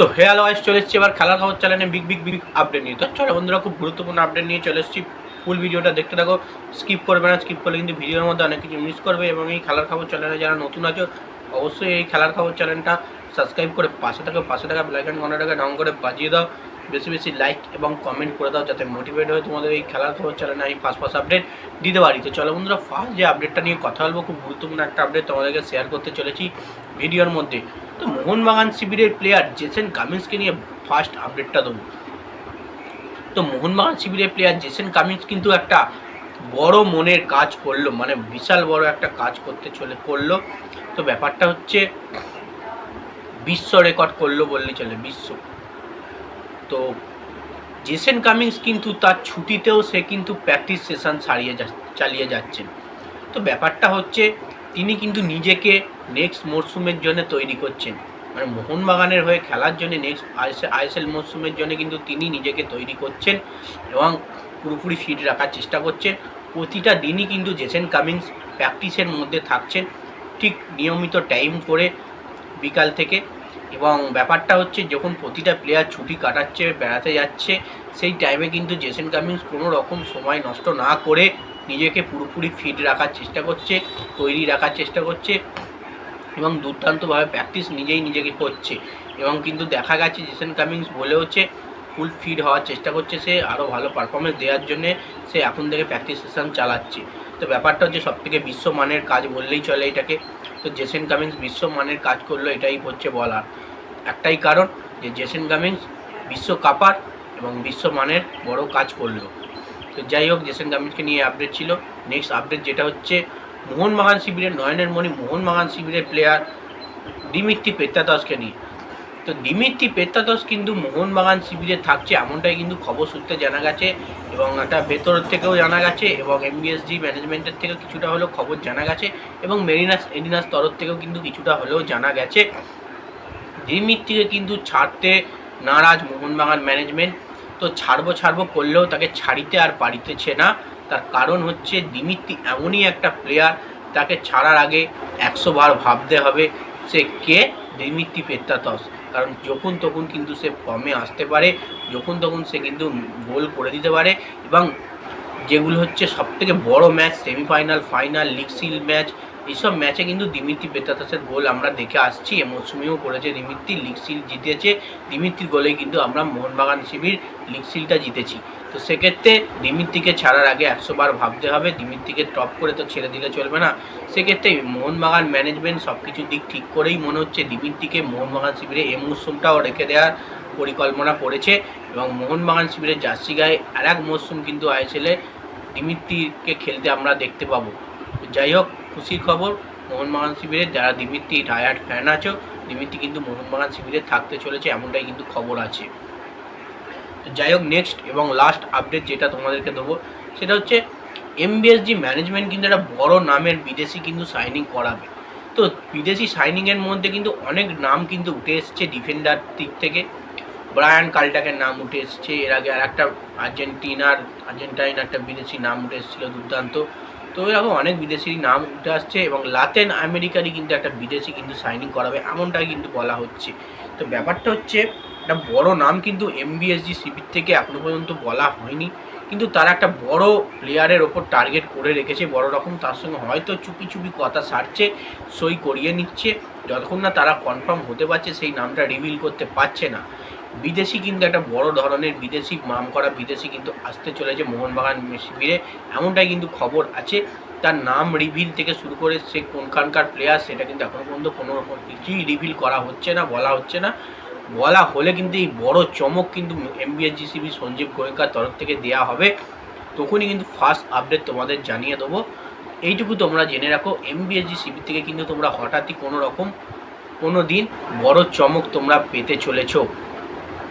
তো হেয়াল ওয়াইজ চলে এসেছি, এবার খেলার খবর চ্যানেলে বিগ বিগ বিগ আপডেট নিয়ে। তো চলো বন্ধুরা, খুব গুরুত্বপূর্ণ আপডেট নিয়ে চলে এসেছি। ফুল ভিডিওটা দেখতে থাকো। স্কিপ করবে না স্কিপ করলে কিন্তু ভিডিওর মধ্যে অনেক কিছু মিস করবে এবং এই খেলার খবর চ্যানেলে যারা নতুন আছো, অবশ্যই এই খেলার খবর চ্যানেলটা সাবস্ক্রাইব করে পাশে থাকো, পাশে থাকা ব্ল্যাক অ্যান্ড কর্নারটাকে ডাউন করে বাজিয়ে দাও। বেশি বেশি লাইক এবং কমেন্ট করে দাও যাতে মোটিভেট হয়ে তোমাদের এই খেলার খবর চ্যানেলে আমি ফার্স্ট ফার্স্ট আপডেট দিতে পারি। তো চলো বন্ধুরা ফার্স্ট যে আপডেটটা নিয়ে কথা বলব, খুব গুরুত্বপূর্ণ একটা আপডেট তোমাদেরকে শেয়ার করতে চলেছি ভিডিওর মধ্যে। তো মোহনবাগান শিবিরের প্লেয়ার জেসেন কামিন্সকে নিয়ে ফার্স্ট আপডেটটা দেবো। তো মোহনবাগান শিবিরের প্লেয়ার জেসেন কামিন্স কিন্তু একটা বড় মনের কাজ করল মানে বিশাল বড় একটা কাজ করতে চলে, করল। তো ব্যাপারটা হচ্ছে, বিশ্ব রেকর্ড করল বললে চলে, বিশ্ব। তো জেসেন কামিংস কিন্তু তার ছুটিতেও সে কিন্তু প্র্যাকটিস সেশন ছাড়িয়ে যা, চালিয়ে যাচ্ছেন। তো ব্যাপারটা হচ্ছে, তিনি কিন্তু নিজেকে নেক্সট মরশুমের জন্য তৈরি করছেন। মানে মোহনবাগানের হয়ে খেলার জন্য নেক্সট আইএসএল মরশুমের জন্য কিন্তু তিনি নিজেকে তৈরি করছেন এবং পুরোপুরি ফিট রাখার চেষ্টা করছেন। প্রতিটা দিনই কিন্তু জেসেন কামিংস প্র্যাকটিসের মধ্যে থাকছেন, ঠিক নিয়মিত টাইম করে বিকাল থেকে। এবং ব্যাপারটা হচ্ছে যখন প্রতিটা প্লেয়ার ছুটি কাটাচ্ছে, বেড়াতে যাচ্ছে, সেই টাইমে কিন্তু জেসেন কামিংস কোনো রকম সময় নষ্ট না করে নিজেকে পুরোপুরি ফিট রাখার চেষ্টা করছে, তৈরি রাখার চেষ্টা করছে এবং দুর্দান্তভাবে প্র্যাকটিস নিজেই নিজেকে করছে। এবং কিন্তু দেখা গেছে জেসেন কামিংস বলে হচ্ছে ফুল ফিট হওয়ার চেষ্টা করছে সে আরও ভালো পারফরমেন্স দেওয়ার জন্যে সে এখন থেকে প্র্যাকটিস সেশন চালাচ্ছে। তো ব্যাপারটা হচ্ছে সবথেকে বিশ্বমানের কাজ বললেই চলে এটাকে। তো জেসেন কামিংস বিশ্বমানের কাজ করল, এটাই হচ্ছে বলার। একটাই কারণ যে জেসেন কামিংস বিশ্ব কাপার এবং বিশ্বমানের বড় কাজ করল। তো যাই হোক জেসেন কামিংসকে নিয়ে আপডেট ছিল। নেক্সট আপডেট যেটা হচ্ছে, মোহনবাগান শিবিরের, নয়নের মণি মোহনবাগান শিবিরের প্লেয়ার দিমিত্রি পেত্তাতসকে নিয়ে। তো দিমিত্রি পেত্তাতস কিন্তু মোহনবাগান শিবিরে থাকছে, এমনটাই কিন্তু খবর সূত্রে জানা গেছে এবং একটা ভেতর থেকেও জানা গেছে এবং এমবিএসজি ম্যানেজমেন্টের থেকেও কিছুটা হলেও খবর জানা গেছে এবং মেরিনাস এডিনাস তরফ থেকেও কিন্তু কিছুটা হলেও জানা গেছে। দিমিত্রিকে কিন্তু ছাড়তে নারাজ মোহনবাগান ম্যানেজমেন্ট তো ছাড়বো ছাড়বো করলেও তাকে ছাড়িতে আর পারিতেছে না। তার কারণ হচ্ছে দিমিত্রি এমনই একটা প্লেয়ার তাকে ছাড়ার আগে একশো বার ভাবতে হবে সে কে? দিমিত্রি পেত্তাতস কারণ যখন তখন কিন্তু সে ফর্মে আসতে পারে, যখন তখন সে কিন্তু গোল করে দিতে পারে এবং যেগুলো হচ্ছে সবথেকে বড় ম্যাচ সেমিফাইনাল ফাইনাল লিগ সিল ম্যাচ এইসব ম্যাচে কিন্তু দিমিত্রি পেত্তাতাসের গোল আমরা দেখে আসছি। এ মৌসুমেও করেছে দিমিত্রি লিগ সিল জিতেছে। দিমিত্রির গোলেই কিন্তু আমরা মোহনবাগান শিবির লিগ সিলটা জিতেছি। তো সেক্ষেত্রে দিমিত্রিকে ছাড়ার আগে একশো বার ভাবতে হবে। দিমিত্রিকে টপ করে তো ছেড়ে দিলে চলবে না। সেক্ষেত্রে মোহনবাগান ম্যানেজমেন্ট সব কিছু দিক ঠিক করেই মনে হচ্ছে দিমিত্রিকে মোহনবাগান শিবিরে এই মরশুমটাও রেখে দেওয়ার পরিকল্পনা করেছে এবং মোহনবাগান শিবিরের জার্সি গায়ে আর এক মরশুম কিন্তু আইএসএলে দিমিত্রিকে খেলতে আমরা দেখতে পাবো। যাই হোক খুশির খবর। মোহনবাগান শিবিরের যারা দিমিত্রি টায়ার্ড ফ্যান আছো দিমিত্রি কিন্তু মোহনবাগান শিবিরে থাকতে চলেছে, এমনটাই কিন্তু খবর আছে। যাই হোক নেক্সট এবং লাস্ট আপডেট যেটা তোমাদেরকে দেবো, সেটা হচ্ছে এমবিএসজি ম্যানেজমেন্ট কিন্তু একটা বড় নামের বিদেশি কিন্তু সাইনিং করাবে। তো বিদেশি সাইনিংয়ের মধ্যে কিন্তু অনেক নাম কিন্তু উঠে এসছে ডিফেন্ডার দিক থেকে। ব্রায়ান কাল্টাকের নাম উঠে এসছে, এর আগে আর একটা আর্জেন্টিনার, আর্জেন্টাইন একটা বিদেশি নাম উঠে এসেছিল দুর্দান্ত। তো এরকম অনেক বিদেশি নাম উঠে আসছে এবং লাতেন আমেরিকারই কিন্তু একটা বিদেশি কিন্তু সাইনিং করাবে এমনটাই কিন্তু বলা হচ্ছে। তো ব্যাপারটা হচ্ছে, একটা বড় নাম কিন্তু এমবিএসজি শিবির থেকে এখনও পর্যন্ত বলা হয়নি। কিন্তু তারা একটা বড় প্লেয়ারের ওপর টার্গেট করে রেখেছে, বড় রকম তার সঙ্গে হয়তো চুপি চুপি কথা সারছে, সই করিয়ে নিচ্ছে। যতক্ষণ না তারা কনফার্ম হতে পারছে, সেই নামটা রিভিল করতে পারছে না। বিদেশি কিন্তু একটা বড় ধরনের বিদেশি নাম করা বিদেশি কিন্তু আসতে চলেছে মোহনবাগান শিবিরে। এমনটাই কিন্তু খবর আছে। তার নাম রিভিল থেকে শুরু করে সে কোনখানকার প্লেয়ার সেটা কিন্তু এখনও পর্যন্ত কোনো রকম কিছুই রিভিল করা হচ্ছে না, বলা হচ্ছে না। বলা হলে কিন্তু এই বড় চমক কিন্তু এমবিএসজিসিবি সঞ্জীব গোয়েঙ্কার তরফ থেকে দেওয়া হবে। তখনই কিন্তু ফার্স্ট আপডেট তোমাদের জানিয়ে দেবো। এইটুকু তোমরা জেনে রাখো এমবিএসজি শিবির থেকে কিন্তু তোমরা হঠাৎই কোনো রকম কোনো দিন বড় চমক তোমরা পেতে চলেছো।